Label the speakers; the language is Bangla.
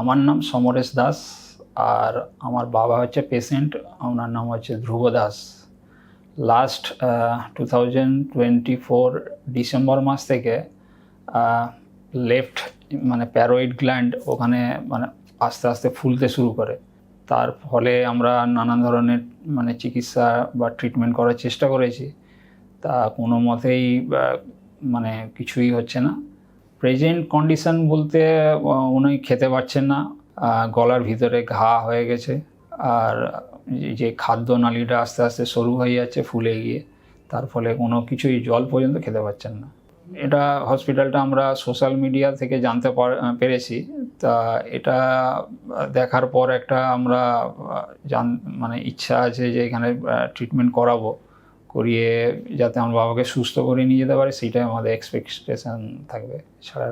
Speaker 1: আমার নাম সমরেশ দাস আর আমার বাবা হচ্ছে পেশেন্ট, ওনার নাম হচ্ছে Dhruba Das. Last two thousand twenty four December মাস থেকে লেফট মানে প্যারোয়েড গ্ল্যান্ড ওখানে মানে আস্তে আস্তে ফুলতে শুরু করে। তার ফলে আমরা নানান ধরনের মানে চিকিৎসা বা ট্রিটমেন্ট করার চেষ্টা করেছি। তা কোনো মতেই মানে কিছুই হচ্ছে না। প্রেজেন্ট কন্ডিশন বলতে উনি খেতে পারছেন না গলার ভিতরে ঘা হয়ে গেছে, আর যে- খাদ্য নালীটা আস্তে আস্তে সরু হয়ে যাচ্ছে ফুলে গিয়ে, তার ফলে কোনো কিছুই জল পর্যন্ত খেতে পারছেন না। এটা হসপিটালটা আমরা সোশ্যাল মিডিয়া থেকে জানতে পার- পেরেছি। তা এটা দেখার পর একটা আমরা জান মানে ইচ্ছা আছে যে এখানে ট্রিটমেন্ট করাবো। করিয়ে যাতে আমার বাবাকে সুস্থ করে নিয়ে যেতে পারে সেটাই আমাদের এক্সপেকটেশন থাকবে ছাড়া